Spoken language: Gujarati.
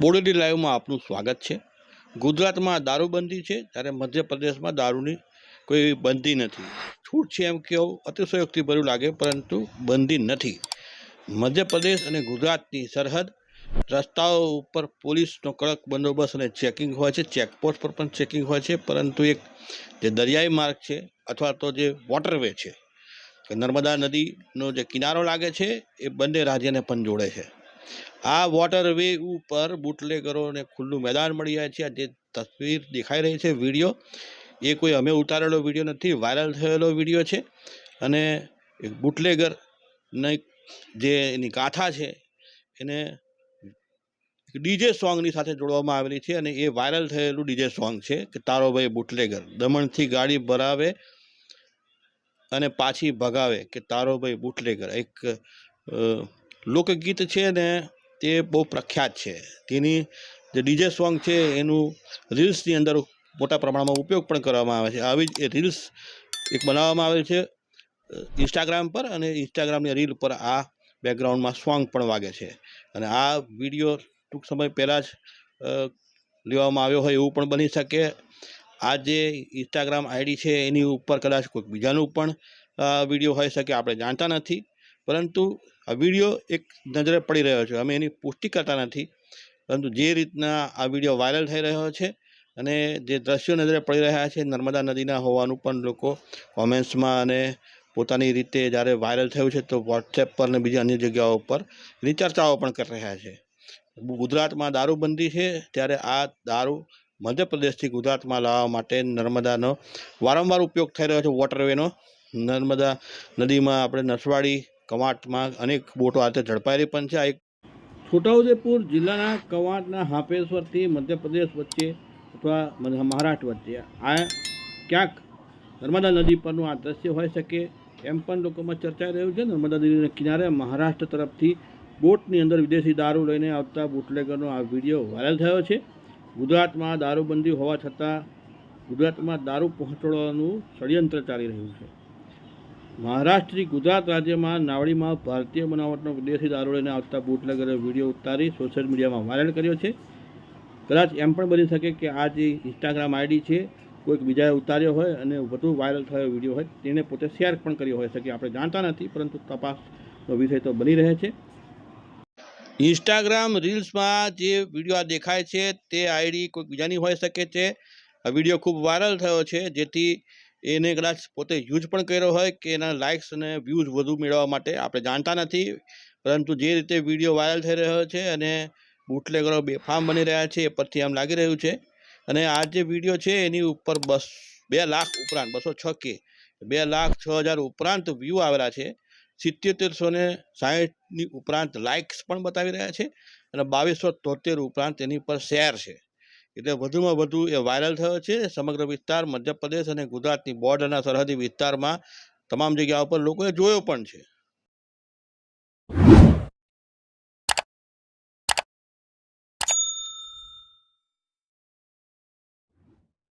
બોડેલી લાઈવમાં આપનું સ્વાગત છે. ગુજરાતમાં દારૂબંધી છે, ત્યારે મધ્યપ્રદેશમાં દારૂની કોઈ બંધી નથી. છૂટ છે એમ કહેવું અતિશયોક્તિ ભર્યું લાગે, પરંતુ બંધી નથી. મધ્યપ્રદેશ અને ગુજરાતની સરહદ રસ્તાઓ ઉપર પોલીસનો કડક બંદોબસ્ત અને ચેકિંગ હોય છે. ચેકપોસ્ટ પર પણ ચેકિંગ હોય છે, પરંતુ એક જે દરિયાઈ માર્ગ છે, અથવા તો જે વોટરવે છે નર્મદા નદીનો જે કિનારો લાગે છે, એ બંને રાજ્યને પણ જોડે છે. આ વોટરવે ઉપર બુટલેગરોને ખુલ્લું મેદાન મળી જાય છે. જે તસવીર દેખાઈ રહી છે વીડિયો, એ કોઈ અમે ઉતારેલો વીડિયો નથી વાયરલ થયેલો વીડિયો છે. અને બુટલેગર બુટલેગરને જે એની ગાથા છે, એને ડીજે સોંગની સાથે જોડવામાં આવેલી છે અને એ વાયરલ થયેલું ડીજે સોંગ છે કે તારો ભાઈ બુટલેગર, દમણથી ગાડી ભરાવે અને પાછી ભગાવે કે તારો ભાઈ બુટલેગર. એક લોકગીત છે ને તે બહુ પ્રખ્યાત છે. તેની જે ડીજે સોંગ છે એનું રીલ્સની અંદર મોટા પ્રમાણમાં ઉપયોગ પણ કરવામાં આવે છે. આવી જ એ રીલ્સ એક બનાવવામાં આવે છે ઇન્સ્ટાગ્રામ પર અને ઇન્સ્ટાગ્રામની રીલ પર આ બેકગ્રાઉન્ડમાં સોંગ પણ વાગે છે. અને આ વીડિયો ટૂંક સમય પહેલાં જ લેવામાં આવ્યો હોય એવું પણ બની શકે. આ જે ઇન્સ્ટાગ્રામ આઈડી છે એની ઉપર કદાચ કોઈક બીજાનું પણ વીડિયો હોઈ શકે, આપણે જાણતા નથી. પરંતુ આ વીડિયો એક નજરે પડી રહ્યો છે. અમે એની પુષ્ટિ કરતા નથી, પરંતુ જે રીતના આ વીડિયો વાયરલ થઈ રહ્યો છે અને જે દ્રશ્યો નજરે પડી રહ્યા છે, નર્મદા નદીના હોવાનું પણ લોકો કોમેન્ટ્સમાં અને પોતાની રીતે જ્યારે વાયરલ થયું છે, તો વોટ્સએપ પર અને બીજી અન્ય જગ્યાઓ પર એની ચર્ચાઓ પણ કરી રહ્યા છે. ગુજરાતમાં દારૂબંધી છે, ત્યારે આ દારૂ મધ્યપ્રદેશથી ગુજરાતમાં લાવવા માટે નર્મદાનો વારંવાર ઉપયોગ થઈ રહ્યો છે વોટરવેનો નર્મદા નદીમાં આપણે નસવાડી કવાંટમાં અનેક બોટો હાથે ઝડપાયેલી પણ છે. આ એક છોટાઉદેપુર જિલ્લાના કવાંટના હાપેશ્વરથી મધ્યપ્રદેશ વચ્ચે અથવા મહારાષ્ટ્ર વચ્ચે. આ ક્યાંક નર્મદા નદી પરનું આ દ્રશ્ય હોઈ શકે એમ પણ લોકોમાં ચર્ચાઈ રહ્યું છે. નર્મદા નદીના કિનારે મહારાષ્ટ્ર તરફથી બોટની અંદર વિદેશી દારૂ લઈને આવતા બુટલેગરનો આ વીડિયો વાયરલ થયો છે. ગુજરાતમાં દારૂબંધી હોવા છતાં ગુજરાતમાં દારૂ પહોંચાડવાનું ષડયંત્ર ચાલી રહ્યું છે. મહારાષ્ટ્રથી ગુજરાત રાજ્યમાં નાવડીમાં ભારતીય બનાવટનો વિદેશી દારૂ લઈને આવતા બુટલેગરે વીડિયો ઉતારી સોશિયલ મીડિયામાં વાયરલ કર્યો છે. કદાચ એમ પણ બની શકે કે આ જે ઇન્સ્ટાગ્રામ આઈડી છે, કોઈક બીજાએ ઉતાર્યો હોય અને વધુ વાયરલ થયો વીડિયો હોય તેને પોતે શેર પણ કર્યો હોય શકે, આપણે જાણતા નથી, પરંતુ તપાસનો વિષય તો બની રહે છે. ઇન્સ્ટાગ્રામ રીલ્સમાં જે વીડિયો આ દેખાય છે, તે આઈડી કોઈક બીજાની હોઈ શકે છે. આ વીડિયો ખૂબ વાયરલ થયો છે, જેથી એને કદાચ પોતે યુઝ પણ કર્યો હોય કે એના લાઇક્સ અને વ્યૂઝ વધુ મેળવવા માટે, આપણે જાણતા નથી. પરંતુ જે રીતે વીડિયો વાયરલ થઈ રહ્યો છે અને બુટલેગરો બેફામ બની રહ્યા છે એ પરથી આમ લાગી રહ્યું છે. અને આ જે વીડિયો છે એની ઉપર બસ બે લાખ ઉપરાંત, બસો છ કે, બે લાખ છ હજાર ઉપરાંત વ્યૂ આવેલા છે. સિત્યોતેરસો ને સાહીઠની ઉપરાંત લાઇક્સ પણ બતાવી રહ્યા છે અને બાવીસો તોતેર ઉપરાંત એની પર શેર છે. એટલે વધુમાં વધુ એ વાયરલ થયો છે. સમગ્ર વિસ્તાર મધ્યપ્રદેશ અને ગુજરાતની બોર્ડરના સરહદી વિસ્તારમાં તમામ જગ્યાઓ પર લોકોએ જોયો પણ છે.